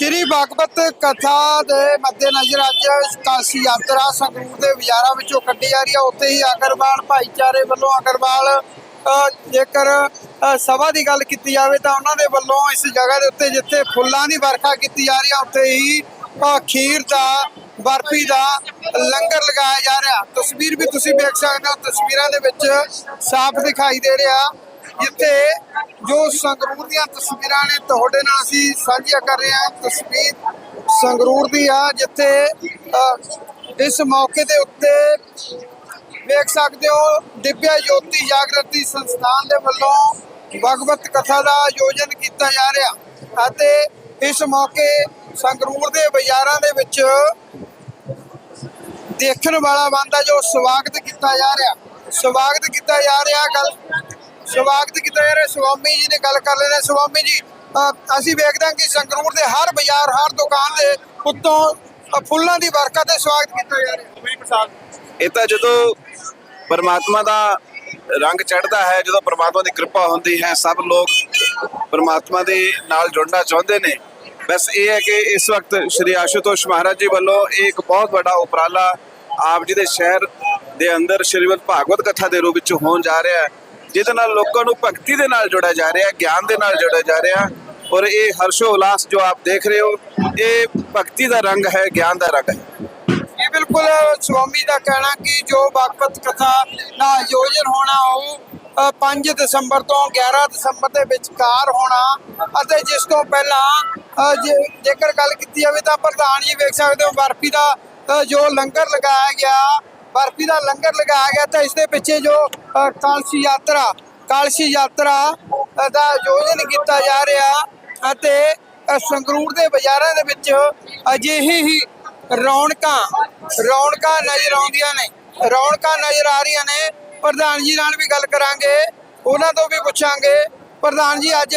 ਸ਼੍ਰੀ ਭਾਗਵਤ ਕਥਾ ਦੇ ਮੱਦੇਨਜ਼ਰ ਅੱਜ ਕਾਸ਼ੀ ਯਾਤਰਾ ਸੰਗਰੂਰ ਦੇ ਵਿਚਾਰਾਂ ਵਿੱਚੋਂ ਕੱਢੀ ਜਾ ਰਹੀ ਹੈ ਉੱਥੇ ਹੀ ਅਗਰਵਾਲ ਭਾਈਚਾਰੇ ਵੱਲੋਂ ਅਗਰਵਾਲ ਜੇਕਰ ਸਭਾ ਦੀ ਗੱਲ ਕੀਤੀ ਜਾਵੇ ਤਾਂ ਉਹਨਾਂ ਦੇ ਵੱਲੋਂ ਇਸ ਜਗ੍ਹਾ ਦੇ ਉੱਤੇ ਜਿੱਥੇ ਫੁੱਲਾਂ ਦੀ ਵਰਖਾ ਕੀਤੀ ਜਾ ਰਹੀ ਹੈ ਉੱਥੇ ਹੀ ਖੀਰ ਦਾ, ਬਰਫੀ ਦਾ ਲੰਗਰ ਲਗਾਇਆ ਜਾ ਰਿਹਾ। ਤਸਵੀਰ ਵੀ ਤੁਸੀਂ ਵੇਖ ਸਕਦੇ ਹੋ। ਤਸਵੀਰਾਂ ਦੇ ਵਿੱਚ ਸਾਫ਼ ਦਿਖਾਈ ਦੇ ਰਿਹਾ। ਜਿੱਥੇ ਜੋ ਸੰਗਰੂਰ ਦੀਆਂ ਤਸਵੀਰਾਂ ਨੇ ਤੁਹਾਡੇ ਨਾਲ ਅਸੀਂ ਸਾਂਝੀਆਂ ਕਰ ਰਹੇ ਹਾਂ। ਤਸਵੀਰ ਸੰਗਰੂਰ ਦੀ ਆ, ਜਿੱਥੇ ਇਸ ਮੌਕੇ ਦੇ ਉੱਤੇ ਵੇਖ ਸਕਦੇ ਹੋ, ਦਿਵਿਆ ਜੋਤੀ ਜਾਗਰਤੀ ਸੰਸਥਾਨ ਦੇ ਵੱਲੋਂ ਭਗਵਤ ਕਥਾ ਦਾ ਆਯੋਜਨ ਕੀਤਾ ਜਾ ਰਿਹਾ ਅਤੇ ਇਸ ਮੌਕੇ ਸੰਗਰੂਰ ਦੇ ਬਾਜ਼ਾਰਾਂ ਦੇ ਵਿੱਚ ਦੇਖਣ ਵਾਲਾ ਬੰਦਾ ਜੋ ਸਵਾਗਤ ਕੀਤਾ ਜਾ ਰਿਹਾ, ਸਵਾਗਤ ਕੀਤਾ ਜਾ ਰਿਹਾ, ਗੱਲ ਸਵਾਗਤ ਕੀਤਾ ਜਾ ਰਿਹਾ? ਸਵਾਮੀ ਜੀ ਨੇ ਗੱਲ ਕਰ ਲੈਣੇ ਸਵਾਮੀ ਜੀ ਅਸੀਂ ਵੇਖਦੇ ਹਾਂ ਕਿ ਸੰਗਰੂਰ ਦੇ ਹਰ ਬਾਜ਼ਾਰ ਹਰ ਦੁਕਾਨ ਦੇ ਉੱਤੋਂ ਫੁੱਲਾਂ ਦੀ ਵਰਖਾ ਤੇ ਸਵਾਗਤ ਕੀਤਾ ਜਾ ਰਿਹਾ। ਇਹ ਤਾਂ ਜਦੋਂ ਪਰਮਾਤਮਾ ਦਾ ਰੰਗ ਚੜ੍ਹਦਾ ਹੈ ਜਦੋਂ ਪਰਮਾਤਮਾ ਦੀ ਕਿਰਪਾ ਹੁੰਦੀ ਹੈ ਸਭ ਲੋਕ ਪਰਮਾਤਮਾ ਦੇ ਨਾਲ ਜੁੜਨਾ ਚਾਹੁੰਦੇ ਨੇ। ਬਸ ਇਹ ਹੈ ਕਿ ਇਸ ਵਕਤ ਸ਼੍ਰੀ ਆਸ਼ੂਤੋਸ਼ ਮਹਾਰਾਜ ਜੀ ਵੱਲੋਂ ਇਹ ਇੱਕ ਬਹੁਤ ਵੱਡਾ ਉਪਰਾਲਾ ਆਪ ਜੀ ਦੇ ਸ਼ਹਿਰ ਦੇ ਅੰਦਰ ਸ਼੍ਰੀਮਦ ਭਾਗਵਤ ਕਥਾ ਦੇ ਰੂਪ ਵਿੱਚ ਹੋਣ ਜਾ ਰਿਹਾ ਹੈ। ਜਿਹਦੇ ਨਾਲ ਲੋਕਾਂ ਨੂੰ ਭਗਤੀ ਦੇ ਨਾਲ ਜੋੜਿਆ ਜਾ ਰਿਹਾ ਗਿਆਨ ਦੇ ਨਾਲ ਜੋੜਿਆ ਜਾ ਰਿਹਾ। ਔਰ ਇਹ ਹਰਸ਼ੋ ਉਲਾਸ ਜੋ ਆਪ ਦੇਖ ਰਹੇ ਹੋ ਇਹ ਭਗਤੀ ਦਾ ਰੰਗ ਹੈ ਗਿਆਨ ਦਾ ਰੰਗ ਹੈ। ਇਹ ਬਿਲਕੁਲ ਸਵਾਮੀ ਦਾ ਕਹਿਣਾ ਕਿ ਜੋ ਭਾਗਵਤ ਕਥਾ ਦਾ ਆਯੋਜਨ ਹੋਣਾ ਉਹ ਅ, 5 ਦਸੰਬਰ ਤੋਂ 11 ਦਸੰਬਰ ਦੇ ਵਿਚਕਾਰ ਹੋਣਾ ਅਤੇ ਜਿਸ ਤੋਂ ਪਹਿਲਾਂ ਜੇ- ਜੇਕਰ ਗੱਲ ਕੀਤੀ ਜਾਵੇ ਤਾਂ ਪ੍ਰਧਾਨ ਜੀ ਵੇਖ ਸਕਦੇ ਹੋ ਬਰਫੀ ਦਾ ਜੋ ਲੰਗਰ ਲਗਾਇਆ ਗਿਆ ਬਰਫੀ ਦਾ ਲੰਗਰ ਲਗਾਇਆ ਗਿਆ ਤਾਂ ਇਸ ਦੇ ਪਿੱਛੇ ਜੋ ਕਾਲਸੀ ਯਾਤਰਾ ਕਾਲਸੀ ਯਾਤਰਾ ਦਾ ਆਯੋਜਨ ਕੀਤਾ ਜਾ ਰਿਹਾ ਅਤੇ ਸੰਗਰੂਰ ਦੇ ਬਾਜ਼ਾਰਾਂ ਦੇ ਵਿੱਚ ਅਜਿਹੀ ਹੀ ਰੌਣਕਾਂ ਰੌਣਕਾਂ ਨਜ਼ਰ ਆਉਂਦੀਆਂ ਨੇ, ਰੌਣਕਾਂ ਨਜ਼ਰ ਆ ਰਹੀਆਂ ਨੇ। ਪ੍ਰਧਾਨ ਜੀ ਨਾਲ ਵੀ ਗੱਲ ਕਰਾਂਗੇ, ਉਹਨਾਂ ਤੋਂ ਵੀ ਪੁੱਛਾਂਗੇ। ਪ੍ਰਧਾਨ ਜੀ, ਅੱਜ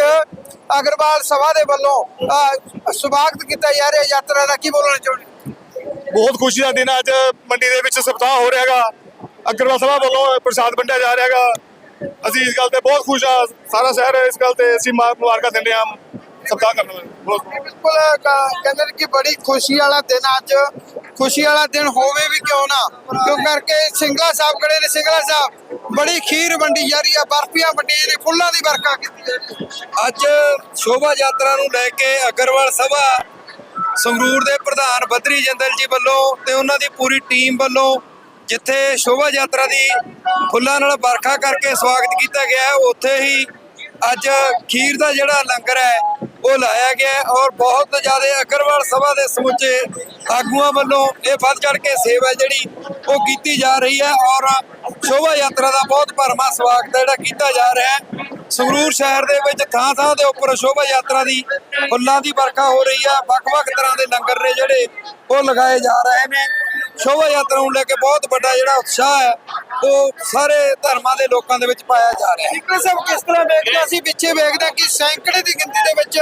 ਅਗਰਵਾਲ ਸਭਾ ਦੇ ਵੱਲੋਂ ਸਵਾਗਤ ਕੀਤਾ ਜਾ ਰਿਹਾ ਯਾਤਰਾ ਦਾ ਕੀ ਬੋਲਣਾ ਚਾਹੁੰਦੇ ਬਹੁਤ ਖੁਸ਼ੀ ਦਾ ਦਿਨ ਅੱਜ ਮੰਡੀ ਦੇ ਵਿੱਚ ਸਪਤਾਹ ਹੋ ਰਿਹਾਗਾ ਅਗਰਵਾਲ ਸਭਾ ਵੱਲੋਂ ਪ੍ਰਸ਼ਾਦ ਵੰਡਿਆ ਜਾ ਰਿਹਾਗਾ ਅਸੀਂ ਇਸ ਗੱਲ ਤੇ ਬਹੁਤ ਖੁਸ਼ ਆ ਸਾਰਾ ਸ਼ਹਿਰ ਇਸ ਗੱਲ ਤੇ ਅਸੀਂ ਮੁਬਾਰਕਾਂ ਦਿੰਦੇ ਹਾਂ। ਸਪਤਾਹ ਕਰਨ ਵਾਲੇ। ਬਿਲਕੁਲ ਕਹਿੰਦੇ ਨੇ ਕਿ ਬੜੀ ਖੁਸ਼ੀ ਵਾਲਾ ਦਿਨ ਅੱਜ ਖੁਸ਼ੀ ਵਾਲਾ ਦਿਨ ਹੋਵੇ ਵੀ ਕਿਉਂ ਨਾ? ਕਿਉਂ ਕਰਕੇ ਸਿੰਗਲਾ ਸਾਹਿਬ ਖੜੇ ਨੇ। ਸਿੰਗਲਾ ਸਾਹਿਬ, ਬੜੀ ਖੀਰ ਵੰਡੀ ਜਾ ਰਹੀ ਆ। ਬਰਫੀਆਂ ਵੰਡੀਆਂ ਨੇ ਫੁੱਲਾਂ ਦੀ ਵਰਖਾ ਕੀਤੀ ਅੱਜ ਸ਼ੋਭਾ ਯਾਤਰਾ ਨੂੰ ਲੈ ਕੇ ਅਗਰਵਾਲ ਸਭਾ ਸੰਗਰੂਰ ਦੇ ਪ੍ਰਧਾਨ ਬਦਰੀ ਜੰਦਲ ਜੀ ਵੱਲੋਂ ਤੇ ਉਹਨਾਂ ਦੀ ਪੂਰੀ ਟੀਮ ਵੱਲੋਂ ਜਿੱਥੇ ਸ਼ੋਭਾ ਯਾਤਰਾ ਦੀ ਫੁੱਲਾਂ ਨਾਲ ਵਰਖਾ ਕਰਕੇ ਸਵਾਗਤ ਕੀਤਾ ਗਿਆ ਹੈ, ਉੱਥੇ ਹੀ ਅੱਜ ਖੀਰ ਦਾ ਜਿਹੜਾ ਲੰਗਰ ਹੈ, ਉਹ ਲਾਇਆ ਗਿਆ ਔਰ ਬਹੁਤ ਜ਼ਿਆਦਾ ਅਗਰਵਾਲ ਸਭਾ ਦੇ ਸਮੁੱਚੇ ਆਗੂਆਂ ਵੱਲੋਂ ਇਹ ਵੱਧ ਚੜ ਕੇ ਸੇਵਾ ਜਿਹੜੀ ਉਹ ਕੀਤੀ ਜਾ ਰਹੀ ਹੈ ਔਰ ਸ਼ੋਭਾ ਯਾਤਰਾ ਦਾ ਬਹੁਤ ਭਰਮਾ ਸਵਾਗਤ ਜਿਹੜਾ ਕੀਤਾ ਜਾ ਰਿਹਾ ਹੈ। ਸੰਗਰੂਰ ਸ਼ਹਿਰ ਦੇ ਵਿੱਚ ਥਾਂ ਥਾਂ ਦੇ ਉੱਪਰ ਸ਼ੋਭਾ ਯਾਤਰਾ ਦੀ ਫੁੱਲਾਂ ਦੀ ਵਰਖਾ ਹੋ ਰਹੀ ਆ ਵੱਖ-ਵੱਖ ਤਰ੍ਹਾਂ ਦੇ ਲੰਗਰ ਨੇ ਜਿਹੜੇ ਉਹ ਲਗਾਏ ਜਾ ਰਹੇ ਨੇ। ਸ਼ੋਭਾ ਯਾਤਰਾ ਨੂੰ ਲੈ ਕੇ ਬਹੁਤ ਵੱਡਾ ਜਿਹੜਾ ਉਤਸ਼ਾਹ ਹੈ ਉਹ ਸਾਰੇ ਧਰਮਾਂ ਦੇ ਲੋਕਾਂ ਦੇ ਵਿੱਚ ਪਾਇਆ ਜਾ ਰਿਹਾ ਹੈ ਸਿੰਗਲਾ ਸਾਹਿਬ ਕਿਸ ਤਰ੍ਹਾਂ ਵੇਖਦੇ? ਅਸੀਂ ਪਿੱਛੇ ਵੇਖਦੇ ਕਿ ਸੈਂਕੜੇ ਦੀ ਗਿਣਤੀ ਦੇ ਵਿੱਚ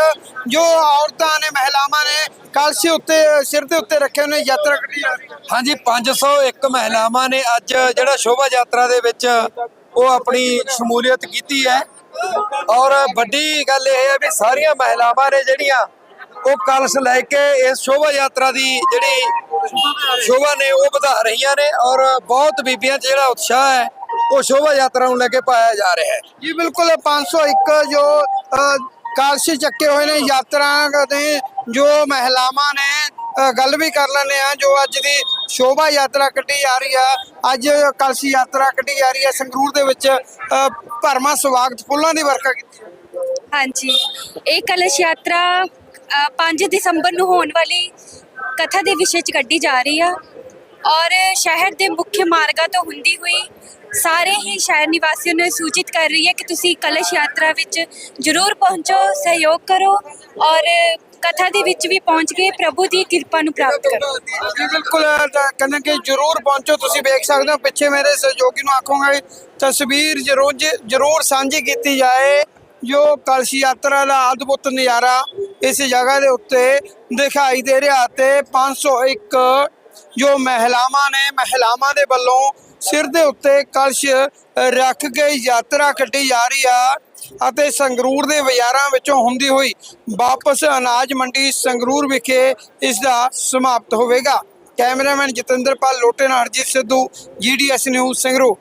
ਜੋ ਔਰਤਾਂ ਨੇ ਮਹਿਲਾਵਾਂ ਨੇ ਕਲਸ਼ ਉੱਤੇ ਸਿਰ ਦੇ ਉੱਤੇ ਰੱਖੇ ਨੇ ਯਾਤਰਾ ਕੱਢੀ ਜਾ ਰਹੀ ਹੈ ਹਾਂਜੀ 501 ਮਹਿਲਾਵਾਂ ਨੇ ਅੱਜ ਜਿਹੜਾ ਸ਼ੋਭਾ ਯਾਤਰਾ ਦੇ ਵਿੱਚ ਉਹ ਆਪਣੀ ਸ਼ਮੂਲੀਅਤ ਕੀਤੀ ਹੈ ਔਰ ਵੱਡੀ ਗੱਲ ਇਹ ਹੈ ਵੀ ਸਾਰੀਆਂ ਮਹਿਲਾਵਾਂ ਨੇ ਜਿਹੜੀਆਂ ਉਹ ਕਲਸ਼ ਲੈ ਕੇ ਇਸ ਸ਼ੋਭਾ ਯਾਤਰਾ ਦੀ ਜਿਹੜੀ ਸ਼ੋਭਾ ਨੇ ਉਹ ਵਧਾ ਰਹੀਆਂ ਨੇ ਔਰ ਬਹੁਤ ਬੀਬੀਆਂ 'ਚ ਜਿਹੜਾ ਉਤਸ਼ਾਹ ਹੈ ਉਹ ਸ਼ੋਭਾ ਯਾਤਰਾ ਨੂੰ ਲੈ ਕੇ ਪਾਇਆ ਜਾ ਰਿਹਾ ਹੈ ਜੀ ਬਿਲਕੁਲ 501 ਜੋ ਕਲਸ਼ ਚੱਕੇ ਹੋਏ ਨੇ ਯਾਤਰਾ ਦੇ ਜੋ ਮਹਿਲਾਵਾਂ ਨੇ ਗੱਲ ਵੀ ਕਰ ਲੈਂਦੇ ਆ ਜੋ ਅੱਜ ਦੀ ਸ਼ੋਭਾ ਯਾਤਰਾ ਕੱਢੀ ਜਾ ਰਹੀ ਆ ਅੱਜ ਕਲਸ਼ ਯਾਤਰਾ ਕੱਢੀ ਜਾ ਰਹੀ ਹੈ ਸੰਗਰੂਰ ਦੇ ਵਿੱਚ ਭਰਮਾ ਸਵਾਗਤ ਫੁੱਲਾਂ ਦੀ ਵਰਖਾ ਕੀਤੀ। ਹਾਂਜੀ ਇਹ ਕਲਸ਼ ਯਾਤਰਾ 5 ਦਸੰਬਰ ਨੂੰ ਹੋਣ ਵਾਲੀ ਕਥਾ ਦੇ ਵਿਸ਼ੇ 'ਚ ਕੱਢੀ ਜਾ ਰਹੀ ਆ। ਔਰ ਸ਼ਹਿਰ ਦੇ ਮੁੱਖ ਮਾਰਗਾਂ ਤੋਂ ਹੁੰਦੀ ਹੋਈ ਸਾਰੇ ਹੀ ਸ਼ਹਿਰ ਨਿਵਾਸੀਆਂ ਨੂੰ ਸੂਚਿਤ ਕਰ ਰਹੀ ਹੈ ਕਿ ਤੁਸੀਂ ਕਲਸ਼ ਯਾਤਰਾ ਵਿੱਚ ਜ਼ਰੂਰ ਪਹੁੰਚੋ, ਸਹਿਯੋਗ ਕਰੋ ਔਰ ਕਥਾ ਦੇ ਵਿੱਚ ਵੀ ਪਹੁੰਚ ਕੇ ਪ੍ਰਭੂ ਦੀ ਕਿਰਪਾ ਨੂੰ ਪ੍ਰਾਪਤ ਕਰੋ। ਜੀ, ਬਿਲਕੁਲ ਕਹਿੰਦੇ ਕਿ ਜਰੂਰ ਪਹੁੰਚੋ, ਤੁਸੀਂ ਵੇਖ ਸਕਦੇ ਹੋ, ਪਿੱਛੇ ਮੇਰੇ ਸਹਿਯੋਗੀ ਨੂੰ ਆਖੋਗੇ ਤਸਵੀਰ ਜ਼ਰੂਰ ਜ਼ਰੂਰ ਸਾਂਝੀ ਕੀਤੀ ਜਾਏ ਜੋ ਕਲਸ਼ ਯਾਤਰਾ ਦਾ ਅਦਭੁਤ ਨਜ਼ਾਰਾ ਇਸ ਜਗ੍ਹਾ ਦੇ ਉੱਤੇ ਦਿਖਾਈ ਦੇ ਰਿਹਾ ਤੇ 501 ਜੋ ਮਹਿਲਾਵਾਂ ਨੇ, ਮਹਿਲਾਵਾਂ ਦੇ ਵੱਲੋਂ ਸਿਰ ਦੇ ਉੱਤੇ ਕਲਸ਼ ਰੱਖ ਕੇ ਯਾਤਰਾ ਕੱਢੀ ਜਾ ਰਹੀ ਆ ਅਤੇ ਸੰਗਰੂਰ ਦੇ ਬਾਜ਼ਾਰਾਂ ਵਿੱਚੋਂ ਹੁੰਦੀ ਹੋਈ ਵਾਪਸ ਅਨਾਜ ਮੰਡੀ ਸੰਗਰੂਰ ਵਿਖੇ ਇਸ ਦਾ ਸਮਾਪਤ ਹੋਵੇਗਾ। ਕੈਮਰਾਮੈਨ ਜਤਿੰਦਰਪਾਲ ਲੋਟੇ ਨਾਲ ਹਰਜੀਤ ਸਿੱਧੂ ਜੀਡੀਐਸ ਨਿਊਜ਼ ਸੰਗਰੂਰ।